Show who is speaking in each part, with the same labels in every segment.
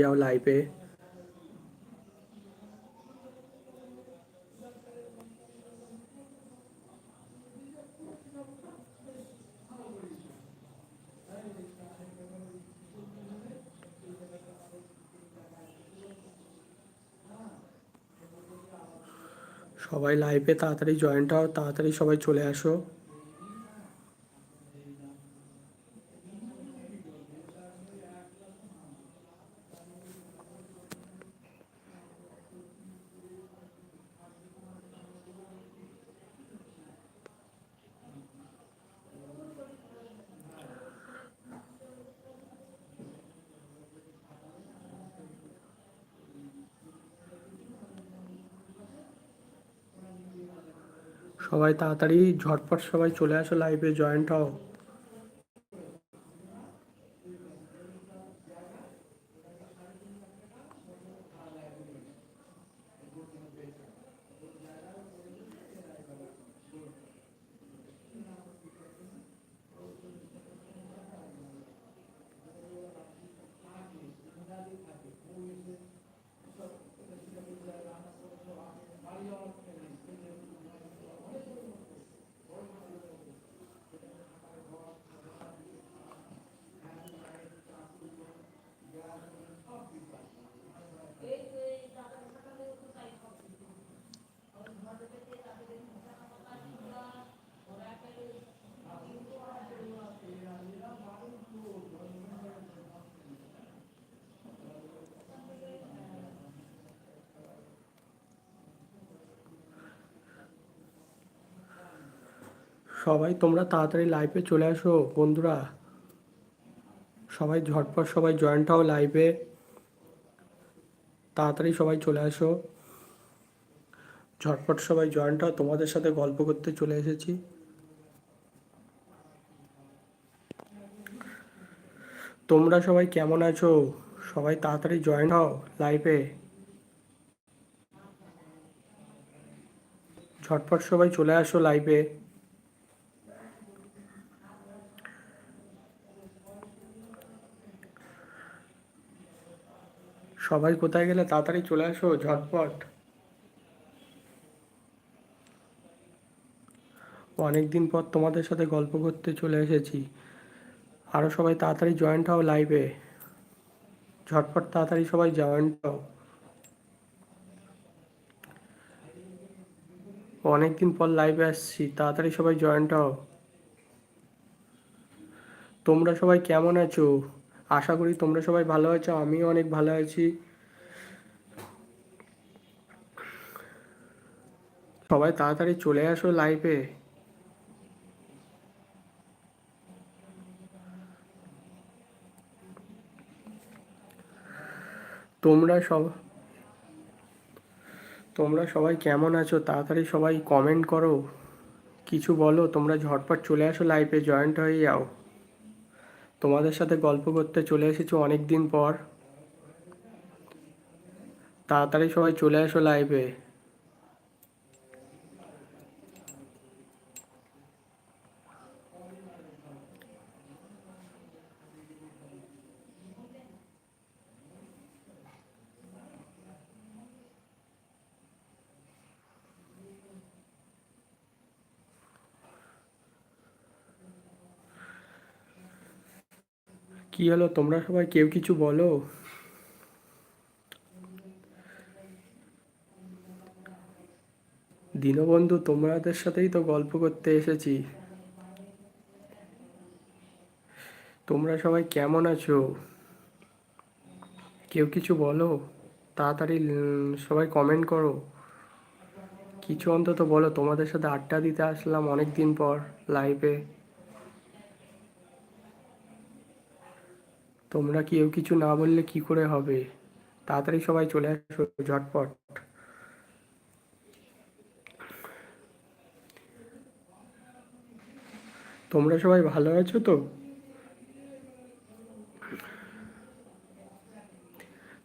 Speaker 1: যাও লাইভে সবাই লাইভে তাড়াতাড়ি জয়েন্ট হও তাড়াতাড়ি সবাই চলে আসো। সবাই তাড়াতাড়ি ঝটপট সবাই চলে আসো লাইভে জয়েন্ট হও। সবাই তোমরা তাড়াতাড়ি লাইভে চলে আসো, বন্ধুরা। সবাই ঝটপট সবাই জয়েন্ট হও লাইভে তাড়াতাড়ি সবাই চলে আসো। ঝটপট সবাই জয়েন্ট হও তোমাদের সাথে গল্প করতে চলে এসেছি। তোমরা সবাই কেমন আছো? সবাই তাড়াতাড়ি জয়েন হও লাইভে ঝটপট সবাই চলে আসো লাইভে সবাই কোথায় গেলে তাড়াতাড়ি চলে আসো, ঝটপট। অনেক দিন পর তোমাদের সাথে গল্প করতে চলে এসেছি। আরও সবাই তাড়াতাড়ি জয়েন্ট হও লাইভে ঝটপট তাড়াতাড়ি সবাই জয়েন্ট হও। অনেক দিন পর লাইভে আসছি, তাড়াতাড়ি সবাই জয়েন্ট হও। তোমরা সবাই কেমন আছো? আশা করি তোমরা সবাই ভালো আছো, আমিও অনেক ভালো আছি। সবাই তাড়াতাড়ি চলে আসো লাইভে তোমরা সব, তোমরা সবাই কেমন আছো? তাড়াতাড়ি সবাই কমেন্ট করো। কিছু বলো, তোমরা ঝটপট চলে আসো লাইভে জয়েন্ট হয়ে যাও। তোমাদের সাথে গল্প করতে চলে এসেছি অনেক দিন পর। তাড়াতাড়ি সবাই চলে আসো লাইভে কি হলো? তোমরা সবাই কেউ কিছু বলো? দীনবন্ধু, তোমাদের সাথেই তো গল্প করতে এসেছি। তোমরা সবাই কেমন আছো? কেউ কিছু বলো? তাড়াতাড়ি সবাই কমেন্ট করো। কিছু অন্তত বলো, তোমাদের সাথে আড্ডা দিতে আসলাম অনেক দিন পর লাইভে তোমরা কেউ কিছু না বললে কি করে হবে? তাড়াতাড়ি সবাই চলে আসো, ঝটপট। তোমরা সবাই ভালো আছো তো?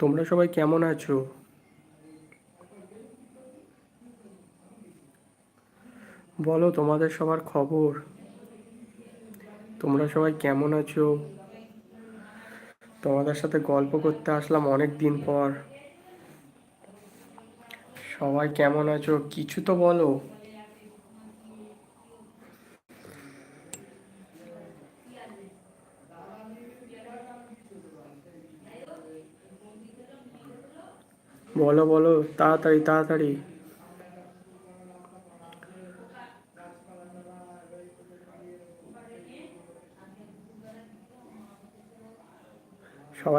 Speaker 1: তোমরা সবাই কেমন আছো? বলো তোমাদের সবার খবর। তোমরা সবাই কেমন আছো? তোমাদের সাথে গল্প করতে আসলাম অনেক দিন পর। সবাই কেমন আছো? কিছু তো বলো। বলো বলো, তাড়াতাড়ি তাড়াতাড়ি।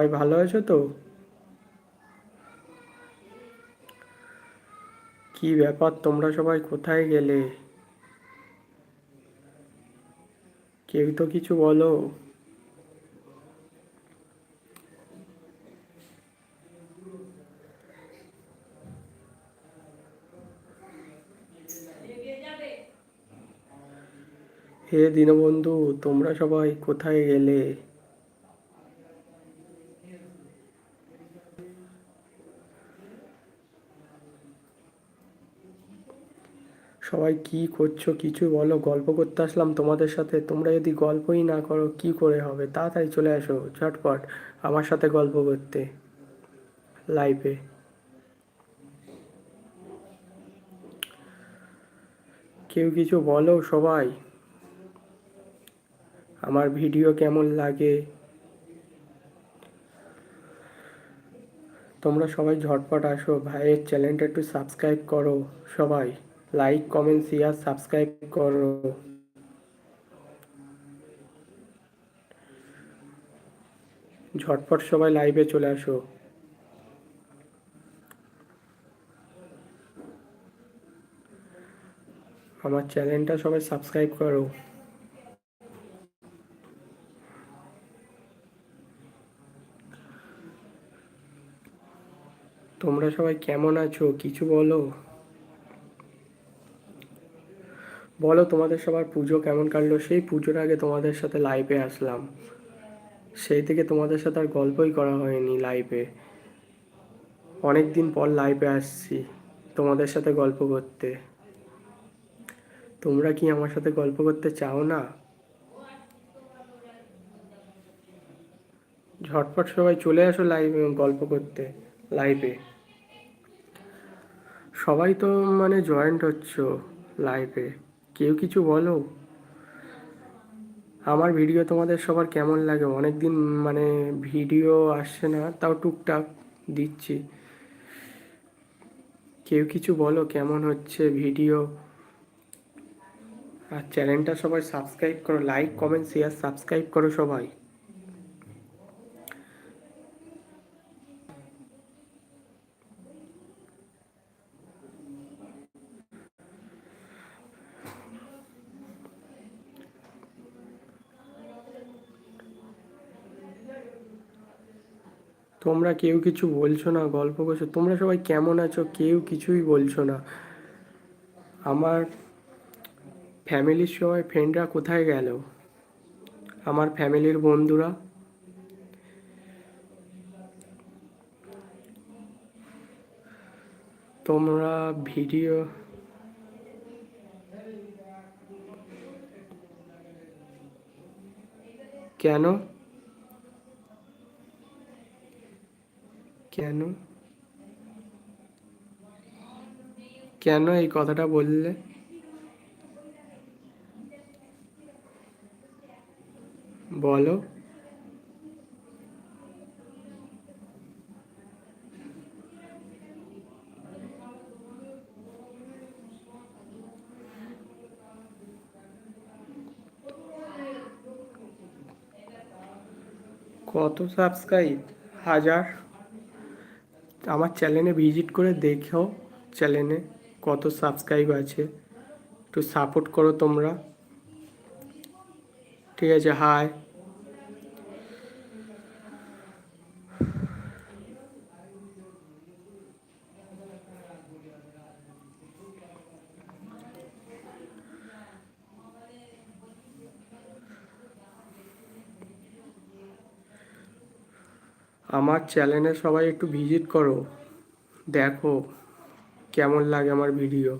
Speaker 1: সবাই ভালো আছো তো? কি ব্যাপার, তোমরা সবাই কোথায় গেলে? কেউ তো কিছু বলো। হে দীনবন্ধু, তোমরা সবাই কোথায় গেলে? সবাই কি করছ, কিছু বলো, গল্প করতে আসলাম তোমাদের সাথে, তোমরা যদি গল্পই না করো, কি করে হবে? তাড়াতাড়ি চলে আসো, ঝটপট, আমার সাথে গল্প করতে লাইভে কেউ কিছু বলো সবাই? আমার ভিডিও কেমন লাগে? তোমরা সবাই ঝটপট আসো, ভাইয়ের চ্যানেলটা একটু সাবস্ক্রাইব করো, সবাই। লাইক কমেন্ট শেয়ার সাবস্ক্রাইব করো। ঝটপট সবাই লাইভে চলে আসো। আমার চ্যানেলটা সবাই সাবস্ক্রাইব করো। তোমরা সবাই কেমন আছো? কিছু বলো? বলো তোমাদের সবার পুজো কেমন কাটলো? সেই পুজোর আগে তোমাদের সাথে লাইভে আসলাম। সেই থেকে তোমাদের সাথে আর গল্পই করা হয়নি লাইভে অনেক দিন পর লাইভে আসছি তোমাদের সাথে গল্প করতে। তোমরা কি আমার সাথে গল্প করতে চাও না? ঝটপট সবাই চলে আসো লাইভে গল্প করতে লাইভে সবাই তো মানে জয়েন্ট হচ্ছ লাইভে কেউ কিছু বলো? আমার ভিডিও তোমাদের সবার কেমন লাগে? অনেক দিন মানে ভিডিও আসছে না, তাও টুকটাক দিচ্ছি। কেউ কিছু বলো, কেমন হচ্ছে ভিডিও আর চ্যানেলটা সবাই সাবস্ক্রাইব করো লাইক কমেন্ট শেয়ার সাবস্ক্রাইব করো সবাই। তোমরা কেউ কিছু বলছো না, গল্প করছ, তোমরা সবাই কেমন আছো? কেউ কিছুই বলছো না। আমার ফ্যামিলির সবাই ফ্রেন্ডরা কোথায় গেল? আমার ফ্যামিলির বন্ধুরা? তোমরা ভিডিও কেন? কেন? কেন এই কথাটা বললে? বলো। কত সাবস্ক্রাইব হাজার? আমার চ্যানেলে ভিজিট করে দেখো চ্যানেলে কত সাবস্ক্রাইব আছে। একটু সাপোর্ট করো তোমরা। ঠিক আছে হাই আমার চ্যানেলে সবাই একটু ভিজিট করো। দেখো কেমন লাগে আমার ভিডিও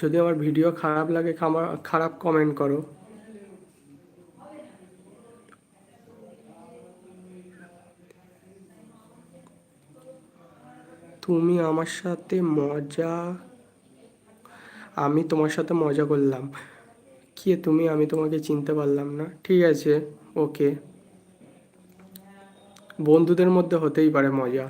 Speaker 1: যদি আমার ভিডিও খারাপ লাগে খারাপ কমেন্ট করো। তুমি আমার সাথে মজা, আমি তোমার সাথে মজা করলাম। কে তুমি? আমি তোমাকে চিনতে পারলাম না। ঠিক আছে ওকে বন্ধুদের মধ্যে হতেই পারে মজা।